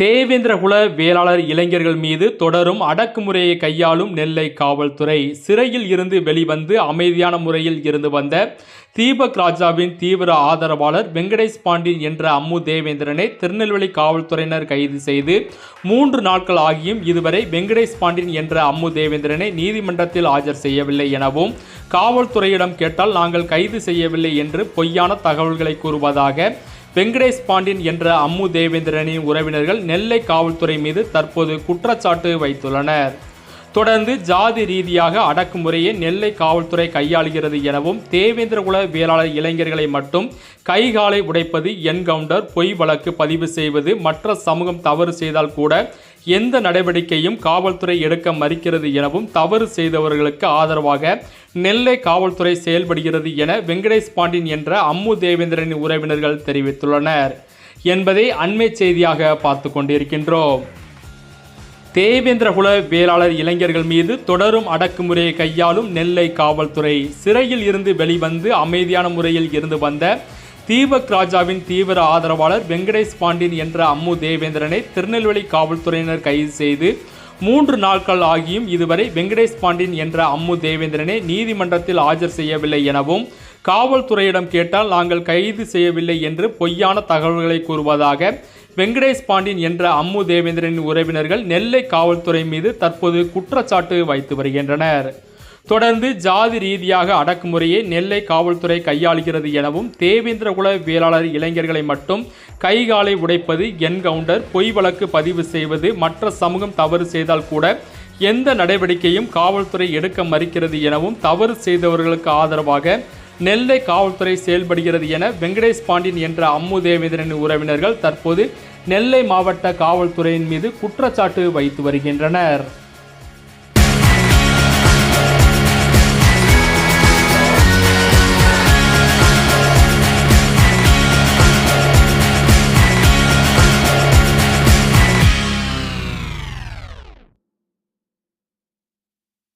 தேவேந்திரகுல வேளாளர் இளைஞர்கள் மீது தொடரும் அடக்குமுறையை கையாளும் நெல்லை காவல்துறை சிறையில் இருந்து வெளிவந்து அமைதியான முறையில் இருந்து வந்த தீபக் ராஜாவின் தீவிர ஆதரவாளர் வெங்கடேஷ் பாண்டியன் என்ற அம்மு தேவேந்திரனை திருநெல்வேலி காவல்துறையினர் கைது செய்து மூன்று நாட்கள் ஆகியும் இதுவரை வெங்கடேஷ் பாண்டியன் என்ற அம்மு தேவேந்திரனை நீதிமன்றத்தில் ஆஜர் செய்யவில்லை எனவும் காவல்துறையிடம் கேட்டால் நாங்கள் கைது செய்யவில்லை என்று பொய்யான தகவல்களை கூறுவதாக வெங்கடேஷ் பாண்டியன் என்ற அம்மு தேவேந்திரனின் உறவினர்கள் நெல்லை காவல்துறை மீது தற்போது குற்றச்சாட்டு வைத்துள்ளனர். தொடர்ந்து ஜாதி ரீதியாக அடக்குமுறையை நெல்லை காவல்துறை கையாளுகிறது எனவும் தேவேந்திரகுல வேளாளர் இளைஞர்களை மட்டும் கைகாலை உடைப்பது என்கவுண்டர் பொய் வழக்கு பதிவு செய்வது மற்ற சமூகம் தவறு செய்தால் கூட எந்த நடவடிக்கையும் காவல்துறை எடுக்க மறுக்கிறது எனவும் தவறு செய்தவர்களுக்கு ஆதரவாக நெல்லை காவல்துறை செயல்படுகிறது என வெங்கடேஷ் பாண்டியன் என்ற அம்மு தேவேந்திரனின் உறவினர்கள் தெரிவித்துள்ளனர். என்பதை அண்மை செய்தியாக பார்த்து கொண்டிருக்கின்றோம். தேவேந்திரகுல வேளாளர் இளைஞர்கள் மீது தொடரும் அடக்குமுறையை கையாளும் நெல்லை காவல்துறை சிறையில் இருந்து வெளிவந்து அமைதியான முறையில் இருந்து வந்த தீபக் ராஜாவின் தீவிர ஆதரவாளர் வெங்கடேஷ் பாண்டியன் என்ற அம்மு தேவேந்திரனை திருநெல்வேலி காவல்துறையினர் கைது செய்து மூன்று நாட்கள் ஆகியும் இதுவரை வெங்கடேஷ் பாண்டியன் என்ற அம்மு தேவேந்திரனை நீதிமன்றத்தில் ஆஜர் செய்யவில்லை எனவும் காவல்துறையிடம் கேட்டால் நாங்கள் கைது செய்யவில்லை என்று பொய்யான தகவல்களை கூறுவதாக வெங்கடேஷ் பாண்டியன் என்ற அம்மு தேவேந்திரனின் உறவினர்கள் நெல்லை காவல்துறை மீது தற்போது குற்றச்சாட்டு வைத்து வருகின்றனர். தொடர்ந்து ஜாதி ரீதியாக அடக்குமுறையை நெல்லை காவல்துறை கையாளுகிறது எனவும் தேவேந்திரகுல வேளாளர் இளைஞர்களை மட்டும் கைகாலை உடைப்பது என்கவுண்டர் பொய் வழக்கு பதிவு செய்வது மற்ற சமூகம் தவறு செய்தால் கூட எந்த நடவடிக்கையும் காவல்துறை எடுக்க மறுக்கிறது எனவும் தவறு செய்தவர்களுக்கு ஆதரவாக நெல்லை காவல்துறை செயல்படுகிறது என வெங்கடேஷ் பாண்டியன் என்ற அம்மு தேவேந்திரன் உறவினர்கள் தற்போது நெல்லை மாவட்ட காவல்துறையின் மீது குற்றச்சாட்டு வைத்து வருகின்றனர்.